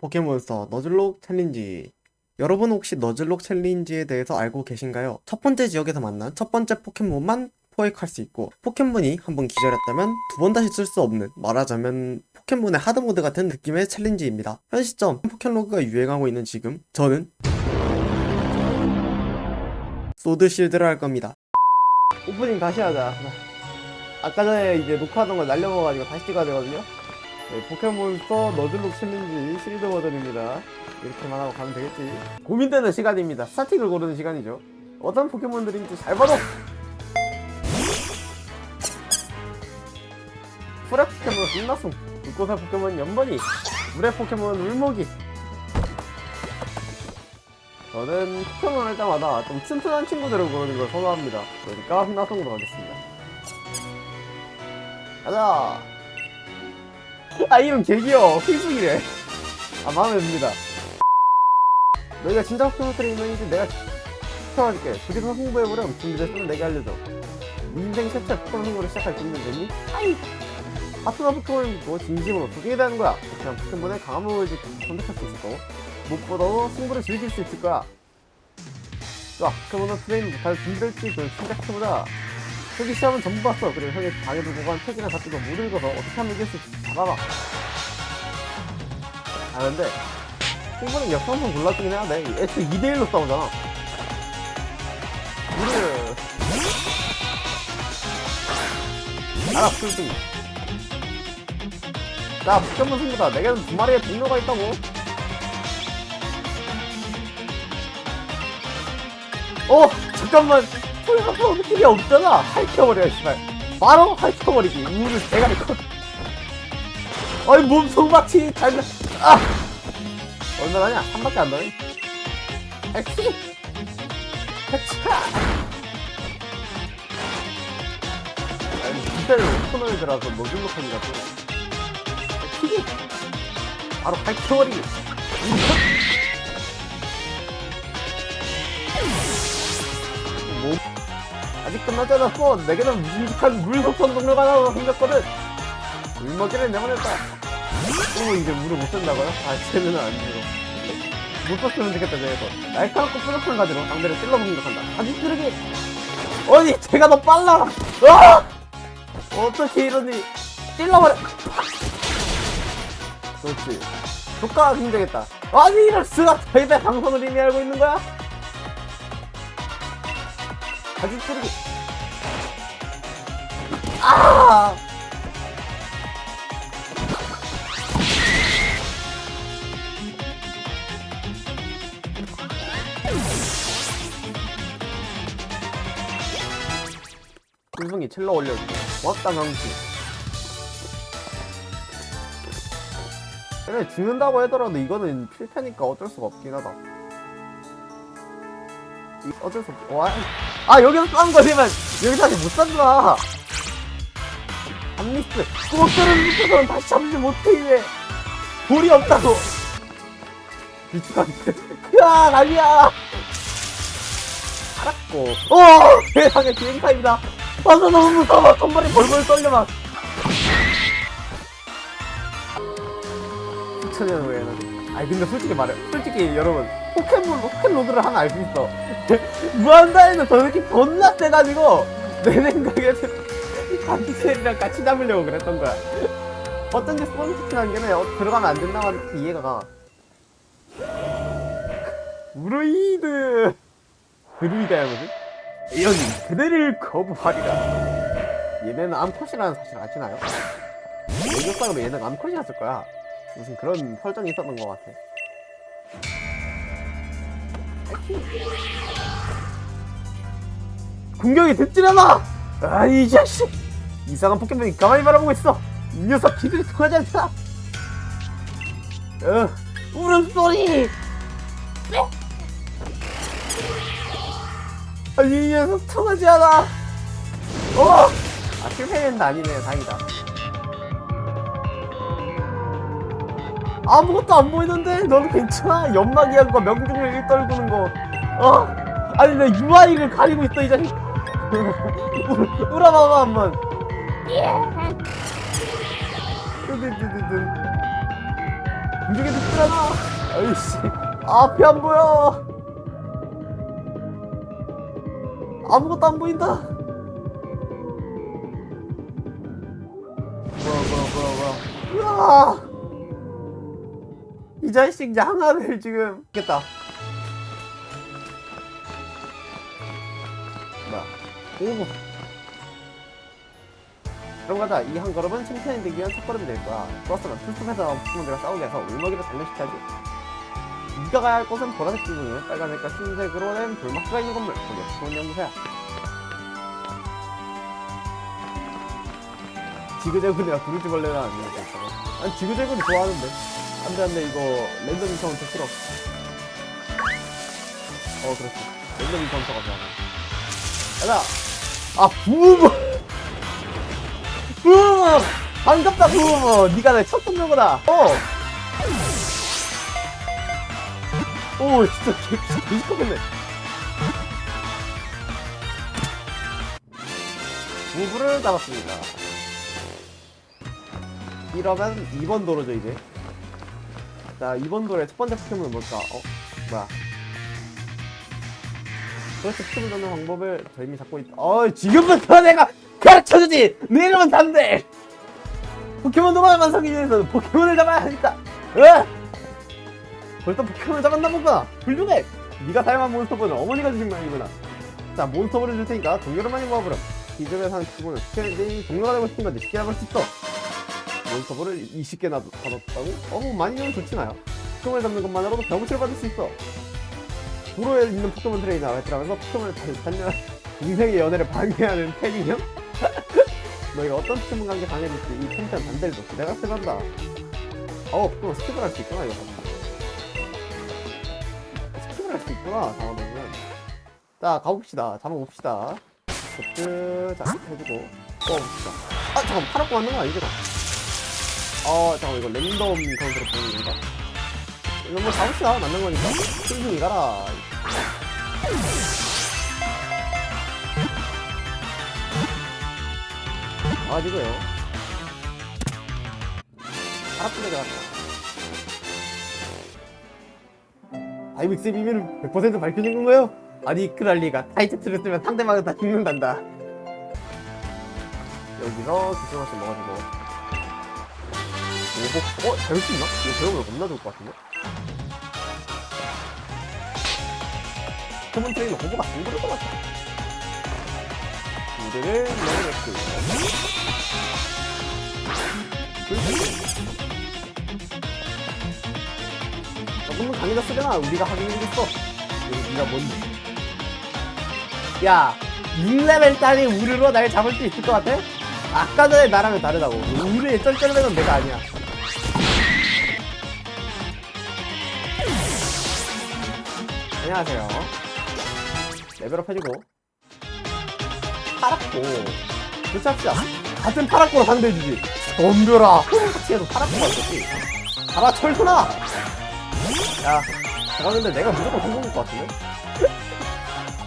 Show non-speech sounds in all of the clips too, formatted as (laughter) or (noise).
포켓몬스터 너즐록 챌린지 여러분 혹시 너즐록 챌린지에 대해서 알고 계신가요? 첫 번째 지역에서 만난 첫 번째 포켓몬만 포획할 수 있고 포켓몬이 한번 기절했다면 두 번 다시 쓸 수 없는 말하자면 포켓몬의 하드모드 같은 느낌의 챌린지입니다. 현 시점 포켓로그가 유행하고 있는 지금 저는 소드 실드를 할 겁니다. 오프닝 다시 하자. 아까 전에 이제 녹화하던 걸 날려먹어가지고 다시 찍어야 되거든요. 네, 포켓몬스터 너즐록 챌린지 시리즈 버전입니다. 이렇게만 하고 가면 되겠지. 고민되는 시간입니다. 스타팅을 고르는 시간이죠. 어떤 포켓몬들인지 잘 봐도! 풀의 포켓몬 신나송, 불꽃의 포켓몬 연번이, 물의 포켓몬 울모기. 저는 포켓몬 할 때마다 좀 튼튼한 친구들을 고르는 걸 선호합니다. 그러니까 흑나송으로 가겠습니다. 가자! (laughs) 아 이름 개귀여워. 휘숙이래. 아 마음에 듭니다. 너희가 진짜 포켓몬 트레이너인지 내가 추천해줄게. 둘이서 홍보해보렴 준비됐으면 내게 알려줘. 네 인생 최초의 포켓몬 홍보를 시작할 준비는 됐니? 아이 파트너 포켓몬이 뭐 진심으로 소개해 되는 거야. 그냥 포켓몬의 강한 몸을 선택할 수 있을 거고. 무엇보다도 승부를 즐길 수 있을 거야. 좋아. 포켓몬을 트레이닝 잘 준비될지? 그 생각해보자 여기 시험은 전부 봤어. 그리고 형이 방에 두고 간 책이나 잡지도 못 읽어서 어떻게 하면 이길 수 있을지 잡아봐. 아 근데 친구는 역성성 골라주긴 해야 돼. 애초에 2대1로 싸우잖아. 우리는 알아 풀승. 자 포켓몬 승부다. 내게는 두 마리의 동료가 있다고. 어 잠깐만. 소리가 느낌이 없잖아. 핥혀버려, 씨발. 바로 핥혀버리기. 우를 대가리 컷. 어이, 몸속 막히 달려. 아! 얼마나 하냐? 한 밖에 안 나네. 엑스카! 아니, 진짜로 5천원이 들어서 같고. 튀기! 바로 핥혀버리기. 아직 끝나지 않았어. 내게는 묵직한 물속성 동료가 나오고 생겼거든. 물먹이를 내보냈다. 그리고 이제 물을 못 쓴다고요? 아, 쟤는 안 죽어. 못 썼으면 좋겠다, 쟤에서. 날카롭고 뾰족한 가지로 상대를 찔러보는 공격한다. 아직 쓰레기! 아니, 제가 더 빨라! 아! 어떻게 이러니? 찔러버려! 그렇지. 효과가 굉장했다. 아니, 이럴 수가! 저희의 방송을 이미 알고 있는 거야? 가지 쓰레기. 아! kun승이 칠러 올려주고 고맙다 명수 그래 죽는다고 하더라도 이거는 필패니까 어쩔 수가 없긴 하다. 이- 어쩔 수 없... 와, 아 여기서 싸운 거지만 여기서 아직 못 산다 암리스 꼬들은 밑에서는 다시 잡지 못해 이래 볼이 없다고. 비추가는데 야 아니야. 알았고. 오 세상에 비행타입니다. 와서 너무 무서워. 손발이 벌벌 떨려 막. 수천년 후에는 아니 근데 솔직히 말해. 솔직히 여러분 포켓몬 포켓로그를 하나 알 수 있어. (laughs) 무한다에는 저 새끼 겁나 세가지고 내 생각에는 관티셀이랑 같이 잡으려고 그랬던 거야 어쩐지 스폰지티라는 게 어, 들어가면 안 된다고 하는데 이해가 가 우르이드 드루이드야 뭐지? 여기 그대를 거부하리라 얘네는 암컷이라는 사실 아시나요? 공격상으로 얘는 암컷이었을 거야 무슨 그런 설정이 있었던 것 같아 공격이 듣질 않아! 아, 이 자식! 이상한 포켓몬이 가만히 바라보고 있어! 이 녀석 기들이 통하지 않다! 어, 울음소리! 아, 이 녀석 통하지 않아! 어! 아, 실패는 아니네, 다행이다. 아무것도 안 보이는데? 너는 괜찮아? 연막이한과 명중을 일떨구는 거. 어? 아니, 내 UI를 가리고 있어, 이 자식. (laughs) 울- 울어봐봐, 한번. 뜨드드드드. 움직이지 않아 아이씨. 앞이 안 보여. 아무것도 안 보인다. 뭐야 뭐야 뭐야 뭐야. 으아! 이 자식 양아를 지금 겠다. 뭐야. 오 그럼 가자 이한 걸음은 챔피언이 되기 위한 첫 걸음이 될 거야. 플러스는 풀숲에서 부모들과 싸우게 해서 울먹이를 단련시켜야지. 네가 가야 할 곳은 보라색 부분에 빨간색과 흰색으로 된 돌마크가 있는 건물. 거기에 좋은 연구소야. 지그재그네가 두루지벌레가 아니야 난 지그재그를 좋아하는데. 안돼 안돼. 이거 랜덤 인카운터 싫어. 어 그렇지. 랜덤 인카운터가 좋아 가자. 아 부모 반갑다 부모 니가 내첫 동료구나. 어. 오 진짜 개, 개 시끄럽네. 부부를 잡았습니다. 이러면 2번 도로죠 이제. 자 2번 도로의 첫 번째 포켓몬은 뭘까? 어? 뭐야? 그렇게 포켓몬 잡는 방법을 저 이미 잡고 있다 어 지금부터 내가 가르쳐주지! 내 이름은 담대 포켓몬 도로를 완성하기 위해서는 포켓몬을 잡아야 하니까. 으 벌써 포켓몬을 잡았나 보구나. 훌륭해. 네가 사용한 몬스터볼은 어머니가 주신 모양이구나. 자 몬스터볼을 줄 테니까 동료를 많이 모아보렴. 기존에 사는 포켓몬을 스캔이 동료가 되고 싶은 건지 쉽게 잡을 수 있어. 몬스터볼을 20개 나 받았다고? 어우 많이 주면 좋지 나요. 포켓몬을 잡는 것만으로도 병치를 받을 수 있어. 도로에 있는 포켓몬 트레이너 베트라면서 포켓몬을 단련 인생의 연애를 방해하는 패닝형? (laughs) 너희가 어떤 포켓몬 관계 방해될지 이 챔피언 반대를 도 내가 스간다. 어 포켓몬 스킵을 할 수 있구나 이거. 스킵을 할 수 있구나 잡아놓으면 자 가봅시다. 잡아봅시다. 끝 자, 해주고. 뽑아봅시다. 아 잠깐 파랗고 맞는 거 아니잖아 어 잠깐 이거 랜덤 카운트로 보는 건가 이거 뭐 잡읍시다. 맞는 거니까. 승승이 가라 가지고요 파랗게 들어갔다 아이믹스의 비밀을 100% 밝혀진 건가요? 아니 크랄리가 타이트를 쓰면 상대방은 다 죽는단다 여기서 기술맛을 넣어가지고 오복 어? 배울 수 있나? 이거 배우면 겁나 좋을 것 같은데? 포켓몬 트레이너 오버가 안 그럴 것 같아 무대를 넣어냈고 조금은 강해졌으려나 우리가 하긴 힘들었어. 이거 네가 뭔지 야 6레벨 딸이 우르로 날 잡을 수 있을 것 같아? 아까 전에 나랑은 다르다고. 우르의 쩔쩔매는 내가 아니야. 안녕하세요. 레벨업 해주고 파랗고. 교체합시다 같은 파랗고로 상대해주지. 덤벼라. 같이 해도 파랗고가 있었지. 가라 철수나. 야 저거는데 내가 무조건 성공일 것 같은데?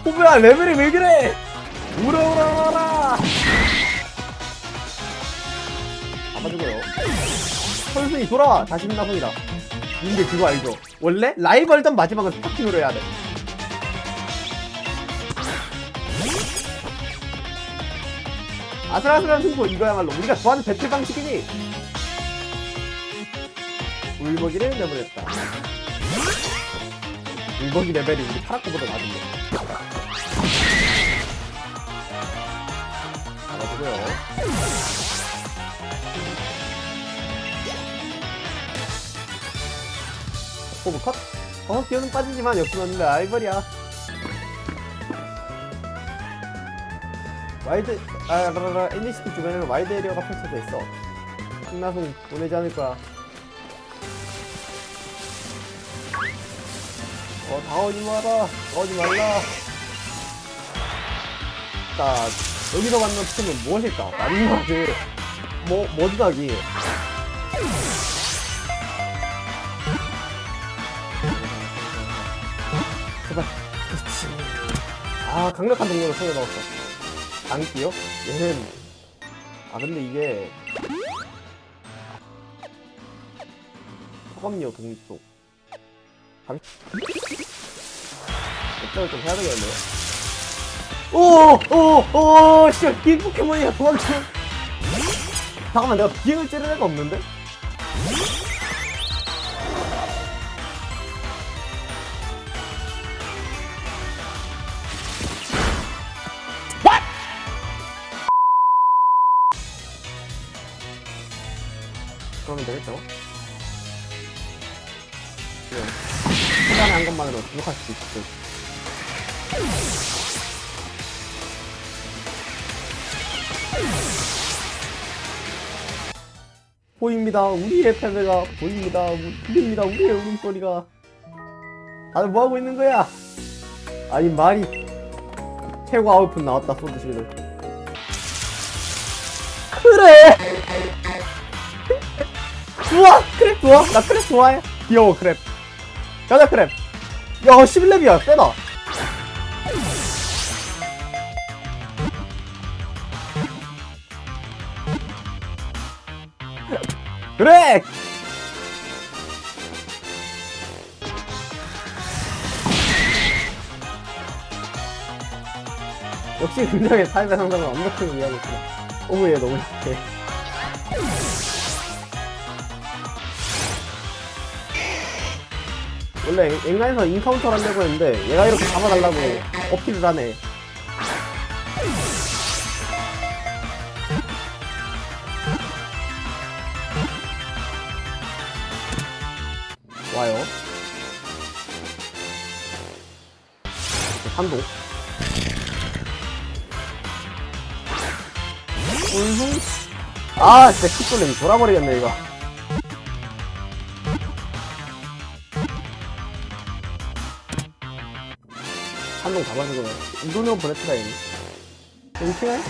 호부야 레벨이 왜 그래? 우라우라우라 잡아주고요. 선수이 돌아와. 다시 나성이다 근데 그거 알죠? 원래 라이벌전 마지막은 스타팅으로 해야 돼 아슬아슬한 승부 이거야말로 우리가 좋아하는 배틀 방식이니. 울먹이를 내보냈다. 울먹이 레벨이 우리 파라코보다 낮은데 잡아주고요. 호브 컷? 어 기어는 빠지지만 넌 라이벌이야. 와이드 아 라라라 NCT 주변에는 와이드 에리어가 펼쳐져 있어. 흥나송 보내지 않을 거야. 어 다오지 마라. 다오지 말라. 자 여기서 만난 포켓몬 무엇일까? 마지막에 뭐 머드닥이. 제발. 그렇지. 아 강력한 동료를 손에 넣었어 장기요? 얘는 아 근데 이게 작업료 독립소. 당... 어쩌고 좀 해야 되겠네요. 오, 오, 오, 씨, 비행 포켓몬이야, 도망쳐. 잠깐만, 내가 비행을 찌를 애가 없는데? 그러면 되겠죠? 네. 시간에 한 것만으로 기록할 수 있을 듯. 보입니다. 우리의 패배가 보입니다. 우- 들립니다. 우리의 울음소리가. 다들 뭐하고 있는 거야? 아니, 말이. 최고 아웃풋 나왔다, 소드시들. 그래! 좋아! 크랩 좋아! 나 크랩 좋아해! 귀여워, 크랩. 가자, 크랩! 야, 11렙이야, 세다! 그래! 역시 긍정의 타입의 상상은 완벽하게 이해하고 있구나. 오우, 얘 너무 착해. 원래 엔간에서 인카운터를 하려고 했는데 얘가 이렇게 잡아달라고 어필을 하네. 와요. 한동 울hun아 진짜 킥돌림 돌아버리겠네 이거 한동 잡아주고 이도는 보냈다 얘는 뭉치네?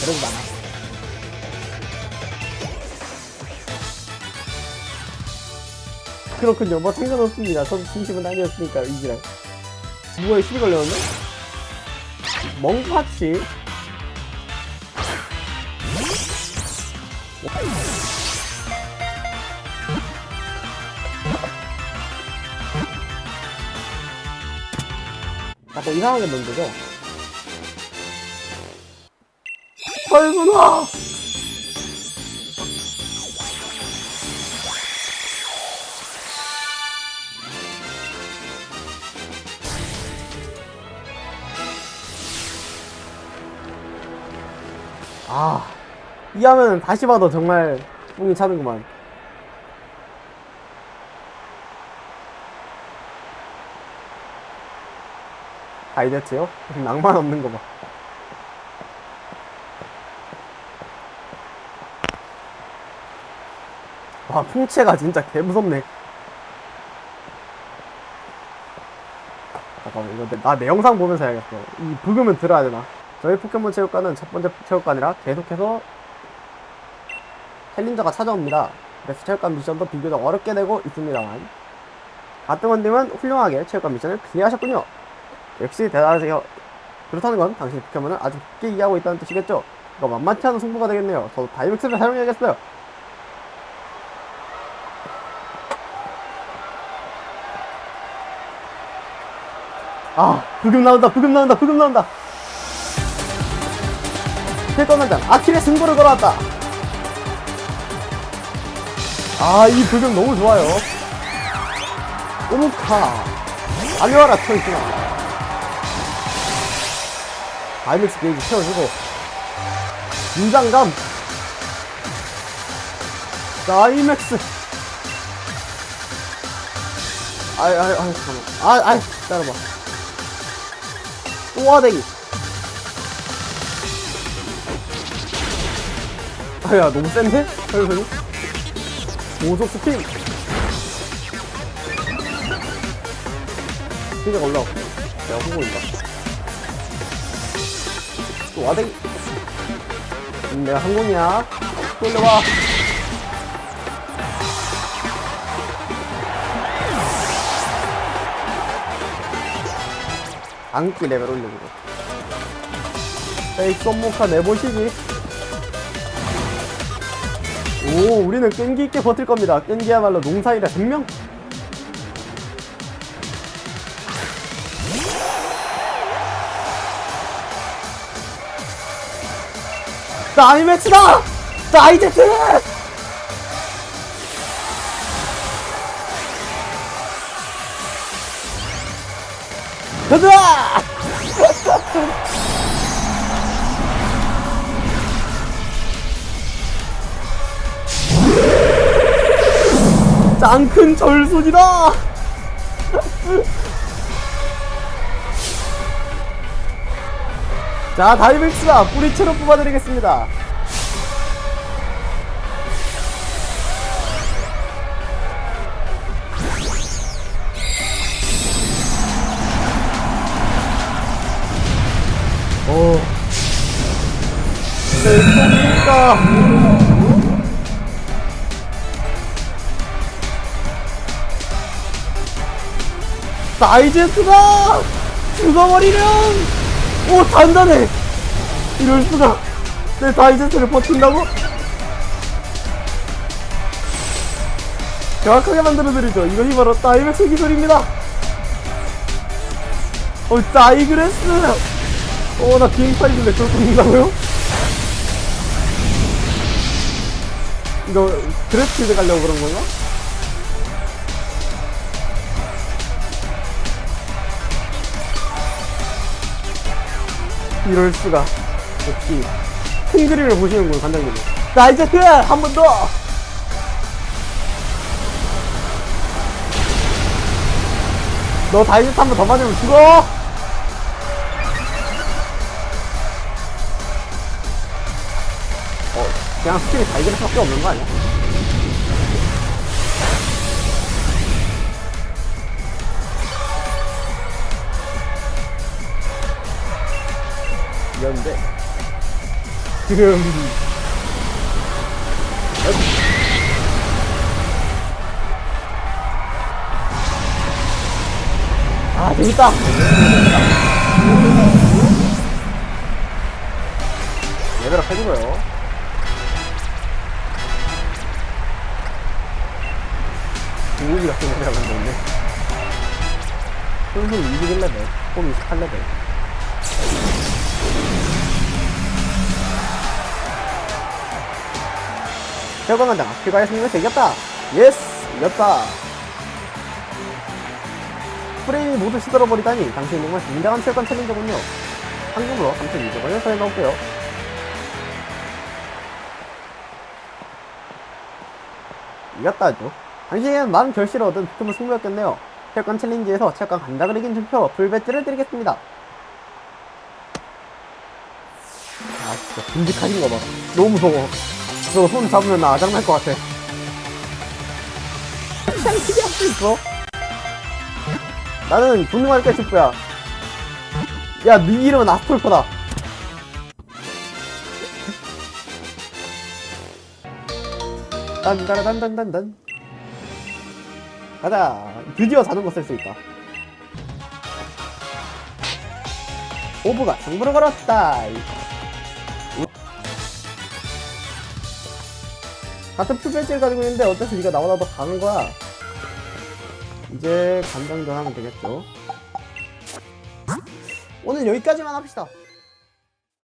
그래도 많아. 그렇군요. 뭐 상관없습니다. 저도 진심은 아니었으니까 이지랑. 누구에 시비 걸렸네? 멍파치 자꾸 이상하게 만들죠? 철순아! 아, 이 하면 다시 봐도 정말 뿡이 차는구만. 아이데트요? (laughs) 낭만 없는 거 봐. 와, 풍채가 진짜 개 무섭네. 잠깐만, 이거 내, 나 내 영상 보면서 해야겠어. 이 부금은 들어야 되나? 저희 포켓몬 체육관은 첫 번째 체육관이라 계속해서 챌린저가 찾아옵니다. 그래서 체육관 미션도 비교적 어렵게 되고 있습니다만. 가뜩원님은 훌륭하게 체육관 미션을 클리어하셨군요. 역시 대단하세요. 그렇다는 건 당신의 포켓몬을 아주 깊게 이해하고 있다는 뜻이겠죠? 이거 만만치 않은 승부가 되겠네요. 저도 다이맥스를 사용해야겠어요. 아, 부금 나온다, 부금 나온다, 부금 나온다. 태권단장 아킬의 승부를 걸어왔다. 아, 이 부금 너무 좋아요. 오무카. 아미와라 쳐있구나. 아이맥스 게이지 채워주고. 긴장감. 자, 아이맥스. 아이, 아이, 아이, 잠깐만. 아, 아이, 기다려봐. 또화대기. 아야, 너무 센데? 혈혈이? 고속 스핀. 스피드가 올라오고. 내가 후보인가? 음, 내가 항공이야. 돌려와. 안기 레벨 올려주고. 에이, 썸모카 내보시지. 오 우리는 끈기 있게 버틸 겁니다 끈기야말로 농사일의 생명 다이맥스다! 다이제트! 가자 짱큰 절순이다 자 다이맥스가 뿌리채로 뽑아드리겠습니다. 오. 됐습니까 다이제스가 죽어버리렴 오 단단해 이럴 수가 내 다이제스를 버틴다고? 정확하게 만들어드리죠 이것이 바로 다이맥스 기술입니다 어 다이그레스 어나 비행파이인데 그걸 뽑는다고요? 이거 그래프필드 가려고 그런 건가? 이럴 수가 역시 큰 그림을 보시는군 관장님은 다이제트 한번 더! 너 다이제트 한번 더 맞으면 죽어! 어, 그냥 스킬이 다이제트 밖에 없는 거 아니야? 이런데. 지금 아 재밌다. 레벨업 해주고요. 중국이 같은 레벨업 만들었네 솔솔 21레벨 폼 28레벨 결과만장 큐바의 승리를 이겼다. 예스 이겼다. 프레임이 모두 시들어버리다니 당신은 정말 굉장한 체육관 챌린저군요. 한국으로 3,200원을 서해 넣을게요. 이겼다 하죠 당신은 많은 결실을 얻은 드문 승부였겠네요. 체육관 챌린지에서 체육관 감각을 이긴 증표 풀배지를 드리겠습니다. 아 진짜 듬직하신 거봐. 너무 무서워 저손 잡으면 나 아장날 것 같아. 그냥 기대할 수 있어 나는 분노할게 축구야. 야 네 이름은 아스톨퍼다. 딴따라단단단단 가자. 드디어 자전거 쓸 수 있다. 오브가 승부를 걸었다 같은 풀배지를 가지고 있는데 어째서 네가 나보다 더 강한 거야? 이제 감정전 하면 되겠죠. 오늘 여기까지만 합시다